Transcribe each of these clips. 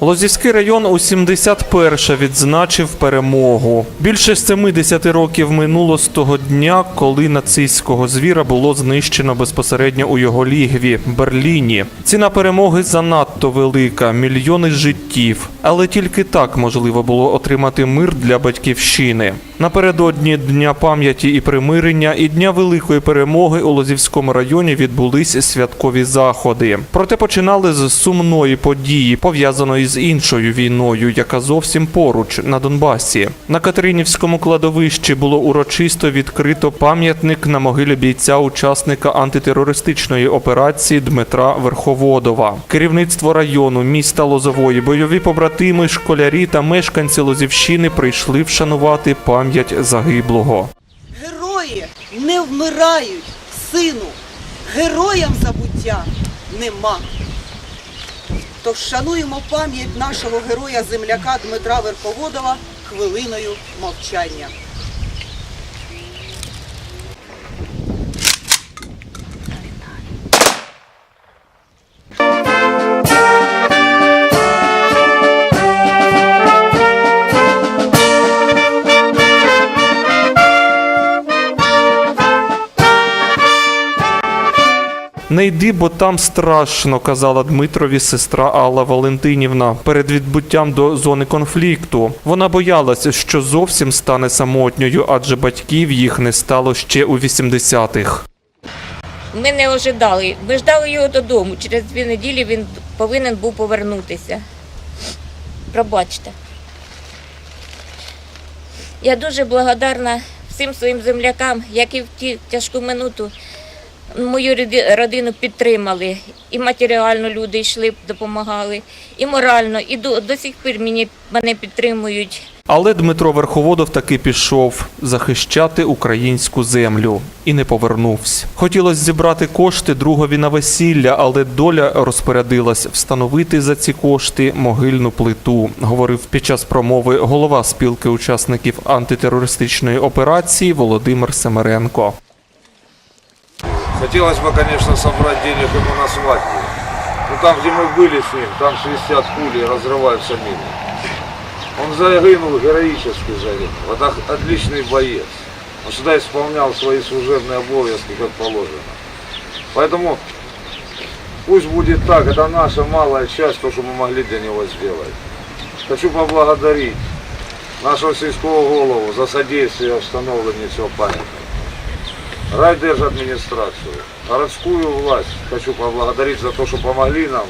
Лозівський район у 71-ше відзначив перемогу. Більше 70 років минуло з того дня, коли нацистського звіра було знищено безпосередньо у його лігві Берліні. Ціна перемоги занадто велика, мільйони життів. Але тільки так можливо було отримати мир для батьківщини. Напередодні Дня пам'яті і примирення і Дня великої перемоги у Лозівському районі відбулись святкові заходи. Проте починали з сумної події, пов'язаної з іншою війною, яка зовсім поруч на Донбасі. На Катеринівському кладовищі було урочисто відкрито пам'ятник на могилі бійця учасника антитерористичної операції Дмитра Верховодова. Керівництво району, міста Лозової, бойові побратими, школярі та мешканці Лозівщини прийшли вшанувати пам'ять загиблого. Герої не вмирають, сину. Героям забуття нема. Тож шануємо пам'ять нашого героя-земляка Дмитра Верховодова хвилиною мовчання. Не йди, бо там страшно, казала Дмитрові сестра Алла Валентинівна перед відбуттям до зони конфлікту. Вона боялася, що зовсім стане самотньою, адже батьків їх не стало ще у 80-х. Ми не ожидали. Ми ждали його додому. Через дві неділі він повинен був повернутися. Пробачте. Я дуже благодарна всім своїм землякам, які в ті тяжку минуту мою роди- родину підтримали. І матеріально люди йшли, допомагали, і морально, і до, до сих пір мені, мене підтримують. Але Дмитро Верховодов таки пішов захищати українську землю і не повернувся. Хотілося зібрати кошти другові на весілля, але доля розпорядилась встановити за ці кошти могильну плиту, говорив під час промови голова спілки учасників антитерористичної операції Володимир Семеренко. Хотелось бы, конечно, собрать денег ему на свадьбу. Но там, где мы были с ним, там свистят пули и разрываются мины. Он загинул, героически загинул. Вот отличный боец. Он всегда исполнял свои служебные обовязки, как положено. Поэтому пусть будет так, это наша малая часть, то, что мы могли для него сделать. Хочу поблагодарить нашего сельского голову за содействие в установлении всего памятника. Райдержадминистрацию, городскую власть хочу поблагодарить за то, что помогли нам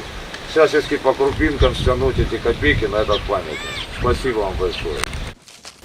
всячески по крупинкам стянуть эти копейки на этот памятник. Спасибо вам большое.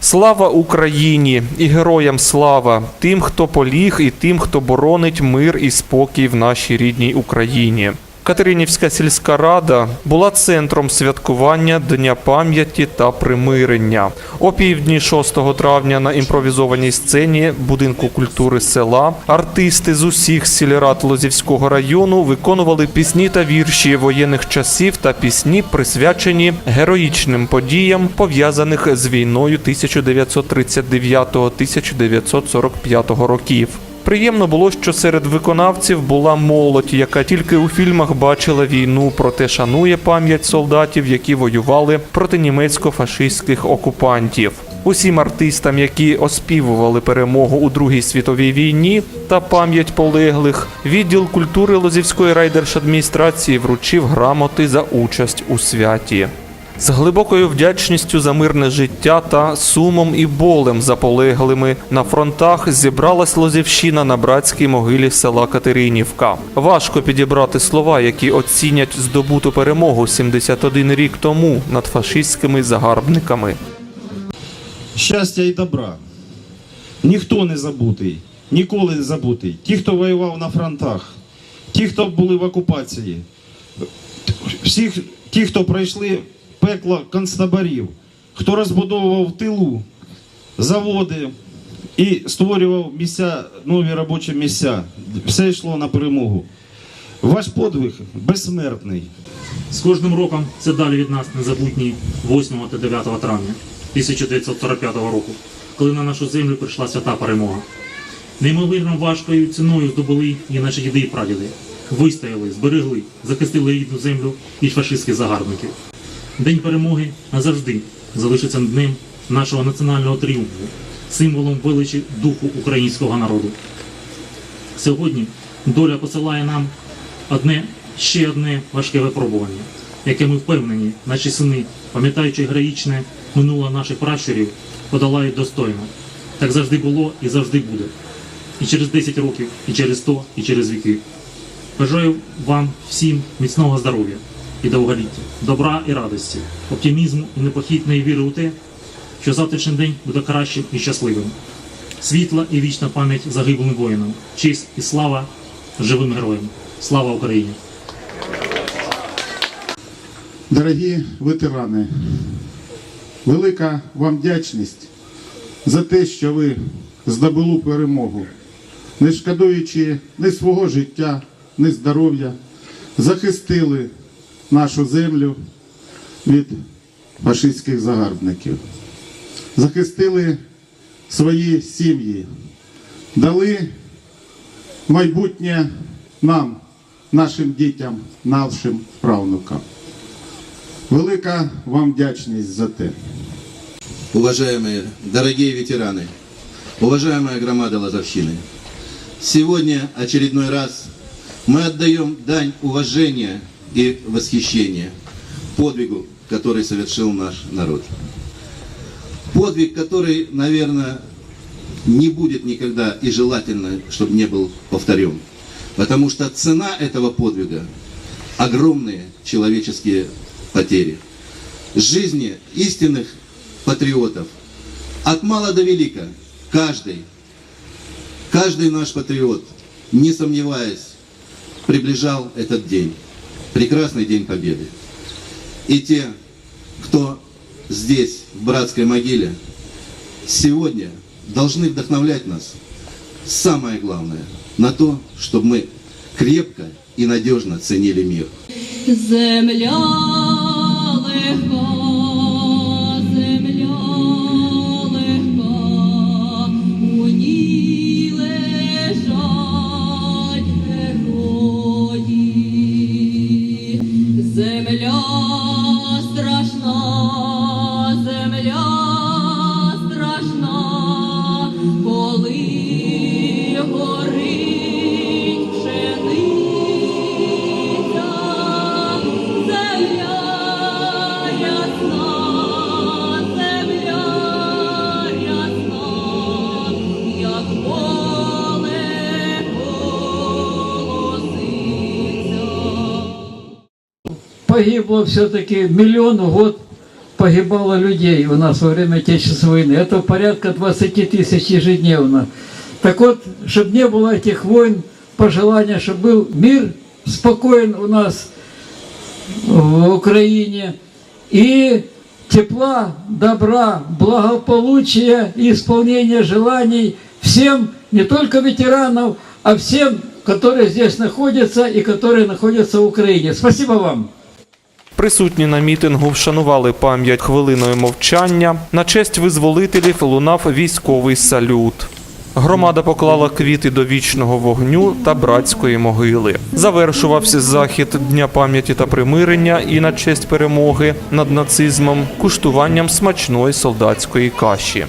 Слава Україні і героям слава тим, хто поліг, і тим, хто боронить мир і спокій в нашій рідній Україні. Катеринівська сільська рада була центром святкування Дня пам'яті та примирення. О півдні 6 травня на імпровізованій сцені будинку культури села артисти з усіх сільрад Лозівського району виконували пісні та вірші воєнних часів та пісні, присвячені героїчним подіям, пов'язаних з війною 1939-1945 років. Приємно було, що серед виконавців була молодь, яка тільки у фільмах бачила війну, проте шанує пам'ять солдатів, які воювали проти німецько-фашистських окупантів. Усім артистам, які оспівували перемогу у Другій світовій війні та пам'ять полеглих, відділ культури Лозівської райдержадміністрації вручив грамоти за участь у святі. З глибокою вдячністю за мирне життя та сумом і болем за полеглими на фронтах зібралась Лозівщина на братській могилі села Катеринівка. Важко підібрати слова, які оцінять здобуту перемогу 71 рік тому над фашистськими загарбниками. щастя і добра. Ніхто не забутий, ніколи не забутий. Ті, хто воював на фронтах, ті, хто були в окупації, всіх ті, хто пройшли пекло концтаборів, хто розбудовував тилу заводи і створював місця, нові робочі місця. Все йшло на перемогу. Ваш подвиг безсмертний. З кожним роком це далі від нас незабутні 8 та 9 травня 1945 року, коли на нашу землю прийшла свята перемога. Неймовірно важкою ціною здобули і наші діди і прадіди. Вистояли, зберегли, захистили рідну землю від фашистських загарбників. День перемоги назавжди залишиться днем нашого національного тріумфу, символом величі духу українського народу. Сьогодні доля посилає нам одне ще одне важке випробування, яке ми впевнені, наші сини, пам'ятаючи героїчне минуле наших пращурів, подолають достойно. Так завжди було і завжди буде. І через 10 років, і через 100, і через віки. Бажаю вам всім міцного здоров'я і довголіття, добра і радості, оптимізму і непохитної віри у те, що завтрашній день буде кращим і щасливим. Світла і вічна пам'ять загиблим воїнам, честь і слава живим героям. Слава Україні! Дорогі ветерани, велика вам вдячність за те, що ви здобули перемогу, не шкодуючи ні свого життя, ні здоров'я, захистили нашу землю від фашистських загарбників, захистили свої сім'ї, дали майбутнє нам, нашим дітям, нашим правнукам. Велика вам вдячність за те. Уважаемые, дорогие ветераны, уважаемая громада Лазовщины, сегодня очередной раз мы отдаем дань уважения и восхищения подвигу, который совершил наш народ. Подвиг, который, наверное, не будет никогда и желательно, чтобы не был повторен. Потому что цена этого подвига – огромные человеческие потери. Жизни истинных патриотов от мала до велика, каждый, каждый наш патриот, не сомневаясь, приближал этот день, прекрасный день Победы. И те, кто здесь, в братской могиле, сегодня должны вдохновлять нас, самое главное, на то, чтобы мы крепко и надежно ценили мир. Земля легка, погибло все-таки миллион в год погибало людей у нас во время Отечественной войны. Это порядка 20 тысяч ежедневно. Так вот, чтобы не было этих войн, пожелание, чтобы был мир спокоен у нас в Украине и тепла, добра, благополучия и исполнения желаний всем, не только ветеранов, а всем, которые здесь находятся и которые находятся в Украине. Спасибо вам. Присутні на мітингу вшанували пам'ять хвилиною мовчання. На честь визволителів лунав військовий салют. Громада поклала квіти до вічного вогню та братської могили. Завершувався захід Дня пам'яті та примирення і на честь перемоги над нацизмом куштуванням смачної солдатської каші.